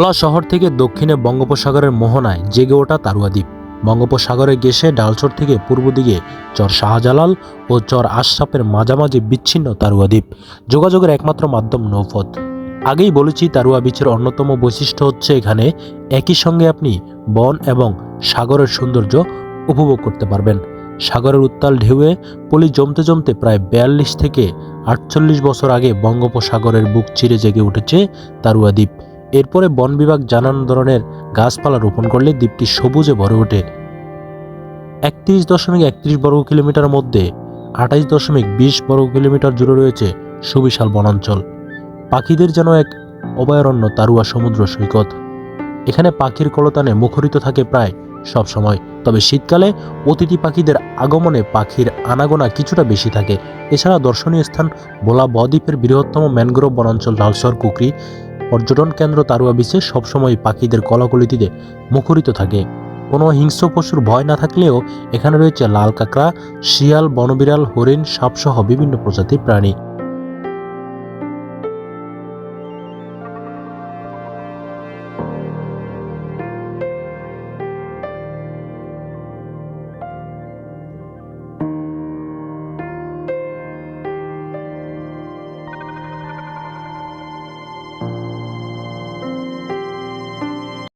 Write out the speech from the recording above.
ভোলা শহর থেকে দক্ষিণে বঙ্গোপসাগরের মোহনায় জেগে ওঠা তারুয়া দ্বীপ। বঙ্গোপসাগরে গেসে ডালচর থেকে পূর্ব দিকে চর শাহজালাল ও চর আশরাফের মাঝামাঝি বিচ্ছিন্ন তারুয়া দ্বীপ। যোগাযোগের একমাত্র মাধ্যম নৌপথ। আগেই বলেছি, তারুয়া বিচের অন্যতম বৈশিষ্ট্য হচ্ছে এখানে একই সঙ্গে আপনি বন এবং সাগরের সৌন্দর্য উপভোগ করতে পারবেন। সাগরের উত্তাল ঢেউয়ে পলি জমতে জমতে প্রায় বিয়াল্লিশ থেকে আটচল্লিশ বছর আগে বঙ্গোপসাগরের বুক চিরে জেগে উঠেছে তারুয়া দ্বীপ। এরপরে বন বিভাগ জানান ধরনের গাছপালা রোপণ করলে দ্বীপটি সবুজে ভরে ওঠে। একত্রিশ দশমিক একত্রিশ বর্গ কিলোমিটার মধ্যে আঠাইশ দশমিক বিশ বর্গ কিলোমিটার জুড়ে রয়েছে সুবিশাল বনাঞ্চল। পাখিদের যেন এক অভয়ারণ্য তারুয়া সমুদ্র সৈকত। এখানে পাখির কলতানে মুখরিত থাকে প্রায় সব সময়, তবে শীতকালে অতিথি পাখিদের আগমনে পাখির আনাগোনা কিছুটা বেশি থাকে। এছাড়া দর্শনীয় স্থান ভোলা বদ্বীপের বৃহত্তম ম্যানগ্রোভ বনাঞ্চল লালসর কুকরি পর্যটন কেন্দ্র তারুয়া বিচে সবসময় পাখিদের কলাকলিতিতে মুখরিত থাকে। কোনো হিংস্র পশুর ভয় না থাকলেও এখানে রয়েছে লাল কাঁকড়া, শিয়াল, বনবিড়াল, হরিণ, সাপসহ বিভিন্ন প্রজাতির প্রাণী।